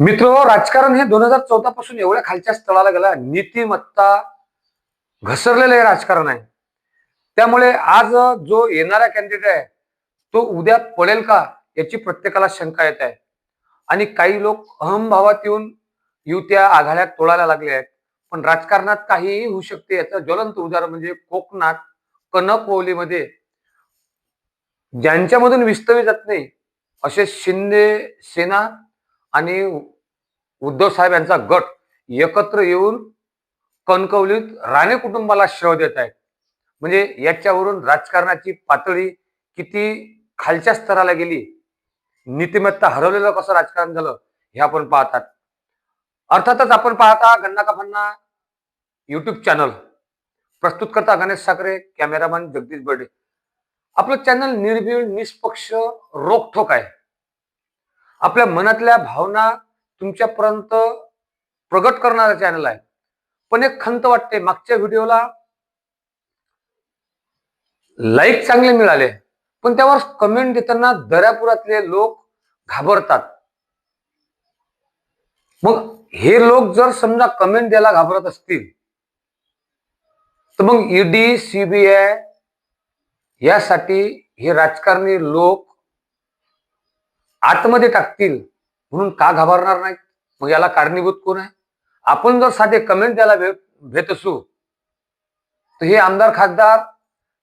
मित्र राजकारण हे दोन हजार चौदा पासून एवढ्या खालच्या स्थळाला गेला. नीतिमत्ता घसरलेलं हे राजकारण आहे. त्यामुळे आज जो येणारा कॅन्डिडेट आहे तो उद्या पडेल का याची प्रत्येकाला शंका येत आहे. आणि काही लोक अहमभावात येऊन युत्या आघाड्यात तोडायला लागले आहेत. पण राजकारणात काहीही होऊ शकते याचं ज्वलंत उदाहरण म्हणजे कोकणात कनकवलीमध्ये ज्यांच्यामधून विस्तवी जात नाही असे शिंदे सेना आणि उद्धव साहेब यांचा गट एकत्र येऊन कणकवलीत राणे कुटुंबाला शव देत आहेत. म्हणजे याच्यावरून राजकारणाची पातळी किती खालच्या स्तराला गेली नीतिमत्ता हरवलेलं कसं राजकारण झालं हे आपण पाहतात. अर्थातच आपण पाहता गन्ना का युट्यूब चॅनल प्रस्तुत करता गणेश साखरे कॅमेरामॅन जगदीश बर्डे. आपलं चॅनल निर्भीड निष्पक्ष रोखोक आहे. आपल्या मनातल्या भावना तुमच्यापर्यंत प्रगट करणारा चॅनल आहे. पण एक खंत वाटते मागच्या व्हिडिओला लाईक चांगले मिळाले पण त्यावर कमेंट देताना दर्यापुरातले लोक घाबरतात. मग हे लोक जर समजा कमेंट द्यायला घाबरत असतील तर मग ईडी सीबीआय यासाठी हे राजकारणी लोक आतमध्ये टाकतील. म्हणून का घाबरणार नाहीत मग याला कारणीभूत कोण आहे? आपण जर साधे कमेंट द्यायला भेट असू तर हे आमदार खासदार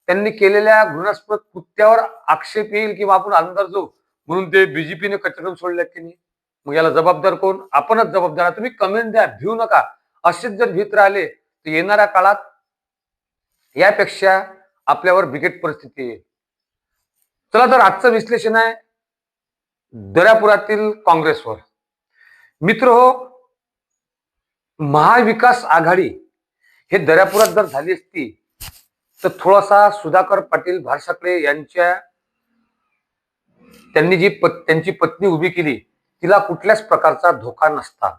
त्यांनी केलेल्या घृणास्पद कृत्यावर आक्षेप येईल किंवा आपण आमदार जाऊ म्हणून ते बीजेपीने कचरून सोडले की नाही? मग याला जबाबदार कोण? आपणच जबाबदार. तुम्ही कमेंट द्या. भिवू नका. असेच जर भीत राहिले तर येणाऱ्या काळात यापेक्षा आपल्यावर बिकट परिस्थिती येईल. चला तर आजचं विश्लेषण आहे. दर्यापुरातील काँग्रेसवर. मित्र हो महाविकास आघाडी हे दर्यापुरात जर झाली असती तर थोडासा सुधाकर पाटील भारसाकडे यांच्या त्यांनी जी पत- त्यांची पत्नी उभी केली तिला कुठल्याच प्रकारचा धोका नसता.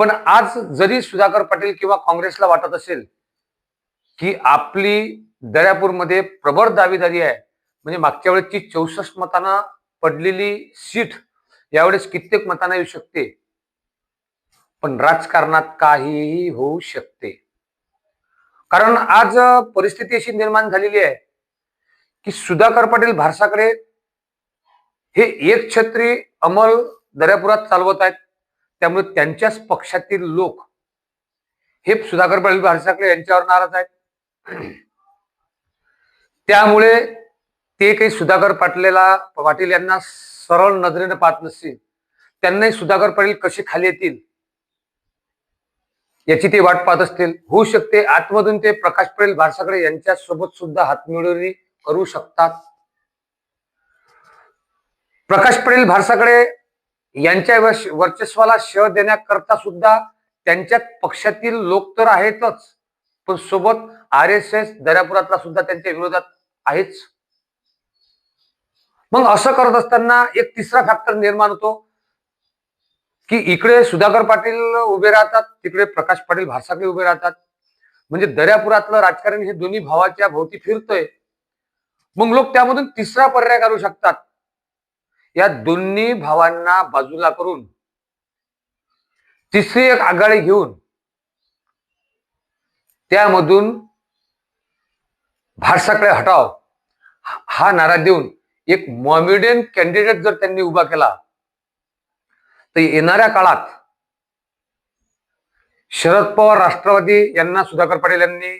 पण आज जरी सुधाकर पाटील किंवा काँग्रेसला वाटत असेल की आपली दर्यापूरमध्ये प्रबळ दावेदारी आहे म्हणजे मागच्या वेळेसची चौसष्ट मतांना पडलेली सीट यावेळेस कित्येक मतांना येऊ शकते. पण राजकारणात काहीही होऊ शकते. कारण आज परिस्थिती अशी निर्माण झालेली आहे की सुधाकर पाटील भारसाकडे हे एक छत्री अमल दर्यापुरात चालवत आहेत. त्यामुळे त्यांच्याच पक्षातील लोक हे सुधाकर पाटील भारसाकडे यांच्यावर नाराज आहेत. त्यामुळे ते काही सुधाकर पाटलेला पाटील यांना सरळ नजरेने पाहत नसतील. त्यांनाही सुधाकर पाटील कसे खाली येतील? याची ते वाट पाहत असतील. होऊ शकते आतमधून ते प्रकाश पाटील भारसाकडे यांच्या सोबत सुद्धा हातमिळवणी करू शकतात. प्रकाश पाटील भारसाकडे यांच्या वर्चस्वाला शह देण्याकरता सुद्धा त्यांच्या पक्षातील लोक तर आहेतच. पण सोबत आर एस एस दर्यापुरातला सुद्धा त्यांच्या विरोधात आहेच. मग असं करत असताना एक तिसरा फॅक्टर निर्माण होतो की इकडे सुधाकर पाटील उभे राहतात तिकडे प्रकाश पाटील भारसाकडे उभे राहतात. म्हणजे दर्यापुरातलं राजकारण हे दोन्ही भावाच्या भोवती फिरतोय. मग लोक त्यामधून तिसरा पर्याय करू शकतात. या दोन्ही भावांना बाजूला करून तिसरी एक आघाडी घेऊन त्यामधून भारसाकडे हटाव. हा नारा देऊन एक मॉमिडियन कॅन्डिडेट जर त्यांनी उभा केला तर येणाऱ्या काळात शरद पवार राष्ट्रवादी यांना सुधाकर पाटील यांनी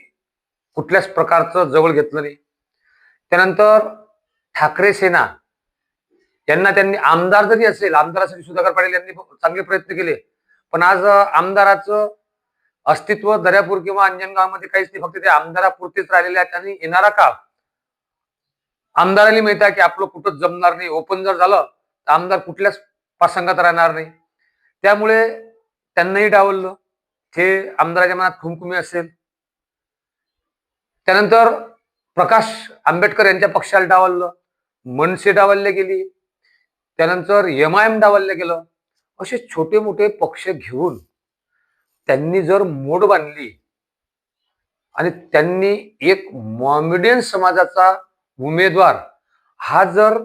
कुठल्याच प्रकारचं जवळ घेतलं नाही. त्यानंतर ठाकरे सेना यांना त्यांनी आमदार जरी असेल आमदारासाठी सुधाकर पाटील यांनी चांगले प्रयत्न केले पण आज आमदाराचं अस्तित्व दर्यापूर किंवा अंजनगावमध्ये काहीच नाही फक्त ते आमदारापुरतेच राहिलेले आहेत आणि येणारा काळ आमदाराला माहीत आहे की आपलं कुठंच जमणार नाही. ओपन जर झालं तर आमदार कुठल्याच प्रसंगात राहणार नाही. त्यामुळे त्यांनाही डावललं. हे आमदाराच्या मनात खुमखुमी असेल. त्यानंतर प्रकाश आंबेडकर यांच्या पक्षाला डावललं. मनसे डावलले गेली. त्यानंतर एम आय एम डावलले गेलं. असे छोटे मोठे पक्ष घेऊन त्यांनी जर मोड बांधली आणि त्यांनी एक मॉमिडियन समाजाचा उमेदवार. हा जर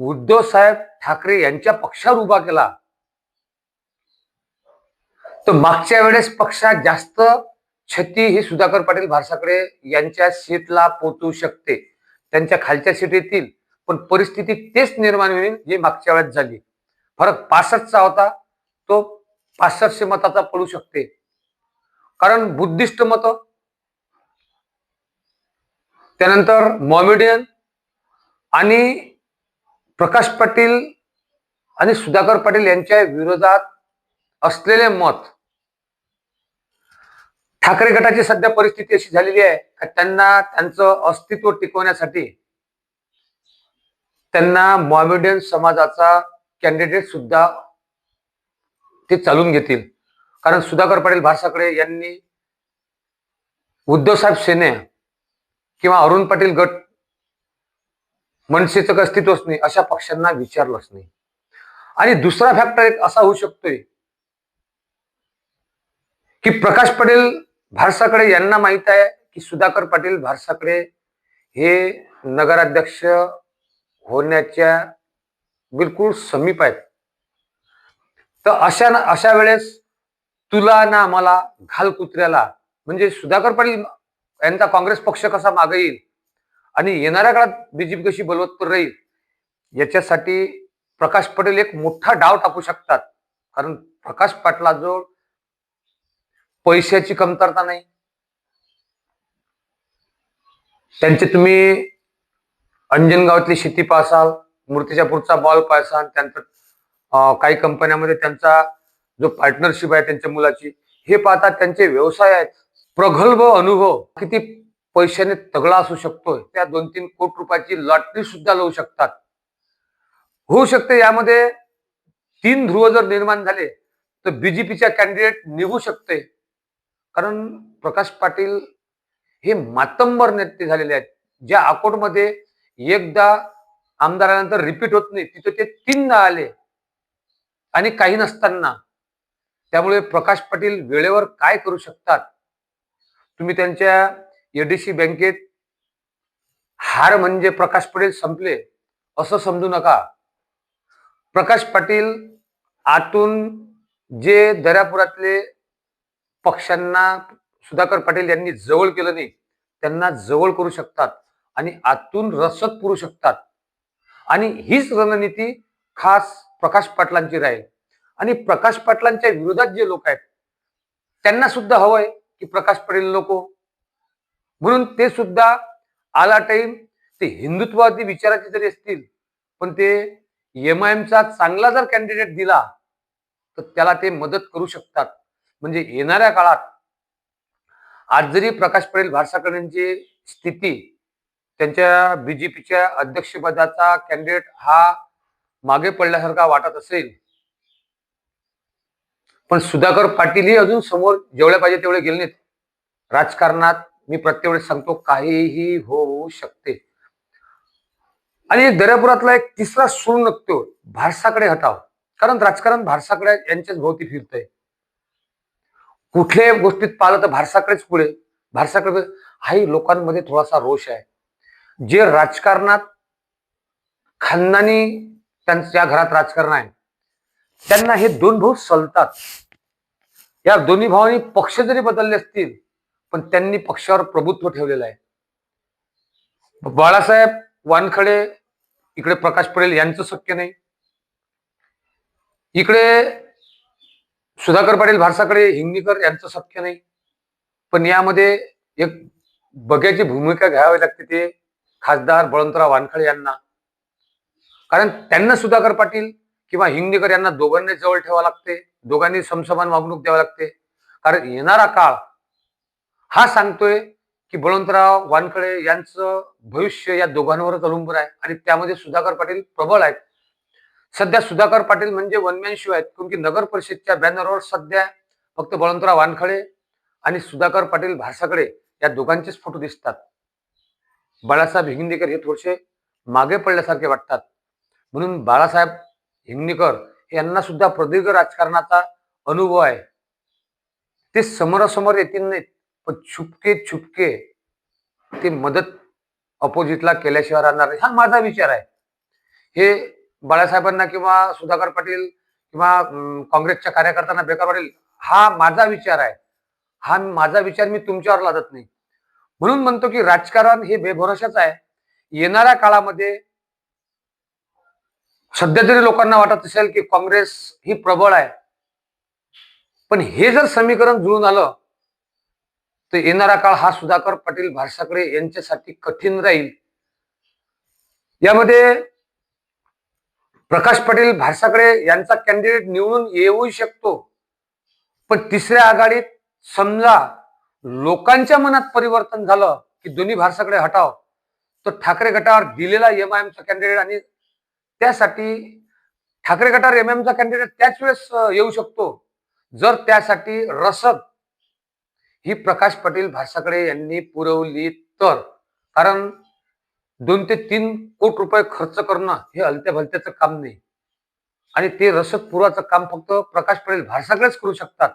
उद्धव साहेब ठाकरे यांच्या पक्षावर उभा केला तर मागच्या वेळेस पक्षात जास्त क्षती ही सुधाकर पाटील भारसाकडे यांच्या सीटला पोचू शकते. त्यांच्या खालच्या सीट येतील पण परिस्थिती तेच निर्माण होईल जी मागच्या वेळेस झाली. फरक पासष्टचा होता तो पासष्टशे मताचा पडू शकते. कारण बुद्धिस्ट मत त्यानंतर मॉमेडियन आणि प्रकाश पाटील आणि सुधाकर पाटील यांच्या विरोधात असलेले मत. ठाकरे गटाची सध्या परिस्थिती अशी झालेली आहे का त्यांना त्यांचं अस्तित्व टिकवण्यासाठी त्यांना मॉमेडियन समाजाचा कॅन्डिडेट सुद्धा ते चालून घेतील. कारण सुधाकर पाटील भारसाकडे यांनी उद्धवसाहेब सेने किंवा अरुण पाटील गट मनसेचं अस्तित्वच नाही अशा पक्षांना विचारलंच नाही. आणि दुसरा फॅक्टर एक असा होऊ शकतोय की प्रकाश पाटील भारसाकडे यांना माहीत आहे की सुधाकर पाटील भारसाकडे हे नगराध्यक्ष होण्याच्या बिलकुल समीप आहेत. तर अशा अशा वेळेस तुला ना मला घाल कुत्र्याला म्हणजे सुधाकर पाटील यांचा काँग्रेस पक्ष कसा मागे येईल? आणि येणाऱ्या काळात बीजेपी कशी बलवत्तर राहील? याच्यासाठी प्रकाश पटेल एक मोठा डाव टाकू शकतात. कारण प्रकाश पाटलाजवळ पैशाची कमतरता नाही. त्यांचे तुम्ही अंजनगावातली शेती पाहसाल मूर्तिजापूरचा बॉल पाहसाल त्यानंतर काही कंपन्यामध्ये त्यांचा जो पार्टनरशिप आहे त्यांच्या मुलाची हे पाहता त्यांचे व्यवसाय आहेत. प्रगल्भ अनुभव किती पैशाने तगडा असू शकतोय त्या दोन तीन कोटी रुपयाची लॉटरी सुद्धा लावू शकतात. होऊ शकते यामध्ये तीन ध्रुव जर निर्माण झाले तर बीजेपीच्या कॅन्डिडेट निघू शकते. कारण प्रकाश पाटील हे मातंबर नेते झालेले आहेत. ज्या अकोटमध्ये एकदा आमदारानंतर रिपीट होत नाही तिथे ते तीनदा आले आणि काही नसताना. त्यामुळे प्रकाश पाटील वेळेवर काय करू शकतात? तुम्ही त्यांच्या एडीसी बँकेत हार म्हणजे प्रकाश पाटील संपले असं समजू नका. प्रकाश पाटील आतून जे दर्यापुरातले पक्षांना सुधाकर पाटील यांनी जवळ केलं नाही त्यांना जवळ करू शकतात आणि आतून रसद पुरू शकतात. आणि हीच रणनीती खास प्रकाश पाटलांची राहील. आणि प्रकाश पाटलांच्या विरोधात जे लोक आहेत त्यांना सुद्धा हवंय. की प्रकाश पडेल नको. म्हणून ते सुद्धा आला टाईम ते हिंदुत्ववादी विचाराचे जरी असतील पण ते एम आय एमचा चांगला जर कॅन्डिडेट दिला तर त्याला ते मदत करू शकतात. म्हणजे येणाऱ्या काळात आज जरी प्रकाश पटेल भारसाकरांची स्थिती त्यांच्या बीजेपीच्या अध्यक्षपदाचा कॅन्डिडेट हा मागे पडल्यासारखा वाटत असेल पण सुधाकर पाटीलही अजून समोर जेवढे पाहिजे तेवढे गेले नाहीत. राजकारणात मी प्रत्येक वेळेस सांगतो काहीही होऊ शकते. आणि दर्यापुरातला एक तिसरा सूर नक्तो भारसाकडे हटाव. कारण राजकारण भारसाकडे यांच्याच भोवती फिरतंय. कुठल्याही गोष्टीत पाहिलं तर भारसाकडेच पुढे. भारसाकडे हाही लोकांमध्ये थोडासा रोष आहे. जे राजकारणात खानदानी त्यांच्या घरात राजकारण आहे त्यांना हे दोन भाऊ सलतात. या दोन्ही भावांनी पक्ष जरी बदलले असतील पण त्यांनी पक्षावर प्रभुत्व ठेवलेलं आहे. बाळासाहेब वानखडे इकडे प्रकाश पडेल यांचं शक्य नाही. इकडे सुधाकर पाटील भारसाकडे हिंगणीकर यांचं शक्य नाही. पण यामध्ये एक बघ्याची भूमिका घ्यावी लागते ते खासदार बळवंतराव वानखडे यांना. कारण त्यांना सुधाकर पाटील किंवा हिंगणीकर यांना दोघांनी जवळ ठेवावं लागते दोघांनी समसमान वागणूक द्यावी लागते. कारण येणारा काळ हा सांगतोय की बळवंतराव वानखळे यांचं भविष्य या दोघांवरच अवलंबून आहे आणि त्यामध्ये सुधाकर पाटील प्रबळ आहेत. सध्या सुधाकर पाटील म्हणजे वनमॅन शिव आहेत. कारण की नगर परिषदच्या बॅनरवर सध्या फक्त बळवंतराव वानखळे आणि सुधाकर पाटील भासाकडे या दोघांचेच फोटो दिसतात. बाळासाहेब हिंगणेकर हे थोडेसे मागे पडल्यासारखे वाटतात. म्हणून बाळासाहेब हिंगणेकर यांना सुद्धा प्रदीर्घ राजकारणाचा अनुभव आहे. ते समोरासमोर येतील नाहीत पण छुपके छुपके ते मदत अपोजिटला केल्याशिवाय राहणार नाही. हा माझा विचार आहे. हे बाळासाहेबांना किंवा सुधाकर पाटील किंवा काँग्रेसच्या कार्यकर्त्यांना बेकार वाटेल हा माझा विचार आहे. हा माझा विचार मी तुमच्यावर लादत नाही. म्हणून म्हणतो की राजकारण हे बेभरोशाच आहे. येणाऱ्या काळामध्ये सध्या तरी लोकांना वाटत असेल की काँग्रेस ही प्रबळ आहे. पण हे जर समीकरण जुळून आलं तर येणारा काळ हा सुधाकर पाटील भारसाकडे यांच्यासाठी कठीण राहील. यामध्ये प्रकाश पाटील भारसाकडे यांचा कॅन्डिडेट निवडून येऊ शकतो. पण तिसऱ्या आघाडीत समजा लोकांच्या मनात परिवर्तन झालं की दोन्ही भारसाकडे हटाव तर ठाकरे गटावर दिलेला एमआयएमचा कॅन्डिडेट आणि त्यासाठी ठाकरे गटार एम एमचा कॅन्डिडेट त्याच वेळेस येऊ शकतो. जर त्यासाठी रसद ही प्रकाश पाटील भासाकडे यांनी पुरवली तर. कारण दोन ते तीन कोटी रुपये खर्च करणं हे हलत्या भलत्याचं काम नाही. आणि ते रसद पुरवाचं काम फक्त प्रकाश पाटील भारसाकडेच करू शकतात.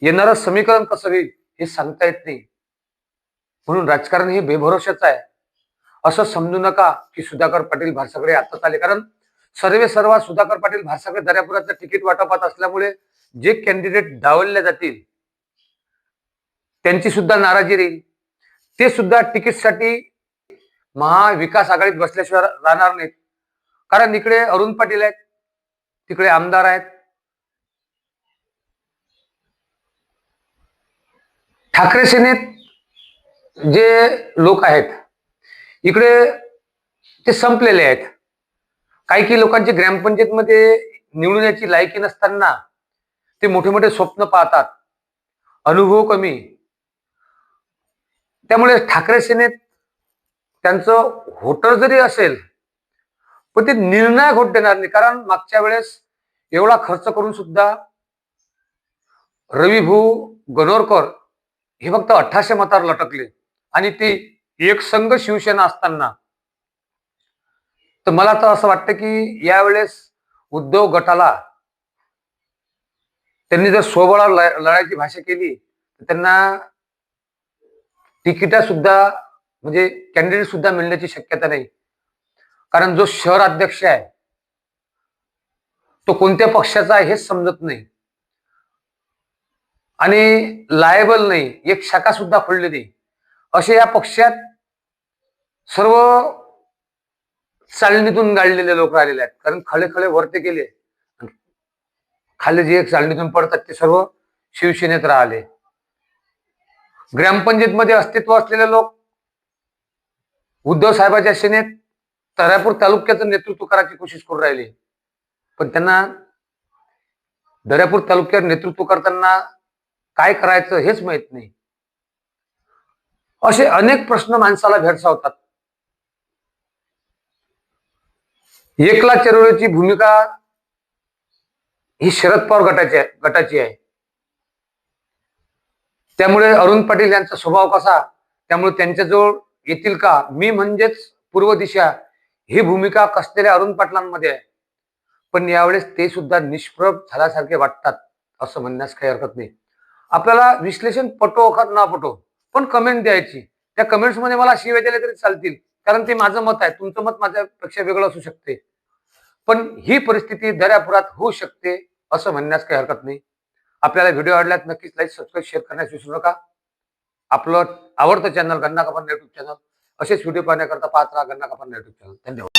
येणारं समीकरण कसं होईल हे सांगता येत नाही. म्हणून राजकारण हे बेभरोशाचं आहे. असं समजू नका की सुधाकर पाटील भारसाकडे आताच आले. कारण सर्वे सर्वात सुधाकर पाटील भारसाकडे दर्यापुराचं तिकीट वाटपात असल्यामुळे जे कॅन्डिडेट डावलले जातील त्यांची सुद्धा नाराजी राहील. ते सुद्धा तिकीटसाठी महाविकास आघाडीत बसल्याशिवाय राहणार नाहीत. कारण इकडे अरुण पाटील आहेत तिकडे आमदार आहेत. ठाकरे सेनेत जे लोक आहेत इकडे ते संपलेले आहेत. काही काही लोकांची ग्रामपंचायतमध्ये निवडून याची लायकी नसताना ते मोठे मोठे स्वप्न पाहतात. अनुभव कमी. त्यामुळे ठाकरे सेनेत त्यांचं होटर जरी असेल पण ते निर्णायक होत देणार नाही. कारण मागच्या वेळेस एवढा खर्च करून सुद्धा रविभू गणोरकर हे फक्त अठराशे मतावर लटकले. आणि ते एक संघ शिवसेना असताना. तर मला तर असं वाटतं की यावेळेस उद्धव गटाला त्यांनी जर सोबळा लढायची भाषा केली तर त्यांना तिकिटा सुद्धा म्हणजे कॅन्डिडेट सुद्धा मिळण्याची शक्यता नाही. कारण जो शहर अध्यक्ष आहे तो कोणत्या पक्षाचा आहे हेच समजत नाही. आणि लायबल नाही एक शाखा सुद्धा खोलली नाही. असे या पक्षात सर्व चालणीतून गाळलेले लोक राहिलेले आहेत. कारण खळे खळे वरते गेले. खाली जे एक चालणीतून पडतात ते सर्व शिवसेनेत राहिले. ग्रामपंचायतमध्ये अस्तित्व असलेले लोक उद्धव साहेबाच्या सेनेत तरापूर तालुक्याचं नेतृत्व करायची कोशिश करून राहिली. पण त्यांना दर्यापूर तालुक्यात नेतृत्व करताना काय करायचं हेच माहीत नाही. असे अनेक प्रश्न माणसाला भेडसावतात. एकला चरवळीची भूमिका ही शरद पवार गटाची आहे गटाची आहे. त्यामुळे अरुण पाटील यांचा स्वभाव कसा? त्यामुळे त्यांच्याजवळ येतील का? मी म्हणजेच पूर्व दिशा. ही भूमिका कसलेल्या अरुण पाटलांमध्ये आहे? पण यावेळेस ते सुद्धा निष्प्रभ झाल्यासारखे वाटतात असं म्हणण्यास काही हरकत नाही. आपल्याला विश्लेषण पटो का ना पटो? पण कमेंट द्यायची. त्या कमेंट्समध्ये मला शिवाय दिले तरी चालतील. कारण ते माझं मत आहे. तुमचं मत माझ्यापेक्षा वेगळं असू शकते. पण ही परिस्थिती दर्यापुरात होऊ शकते असं म्हणण्यास काही हरकत नाही. आपल्याला व्हिडिओ आवडल्यात नक्कीच लाईक सबस्क्राईब शेअर करण्यास विसरू नका. आपलं आवडतं चॅनल गन्ना कपन युट्यूब चॅनल असेच व्हिडिओ पाहण्याकरता पाहत राहा गन्ना कपन युट्यूब चॅनल धन्यवाद.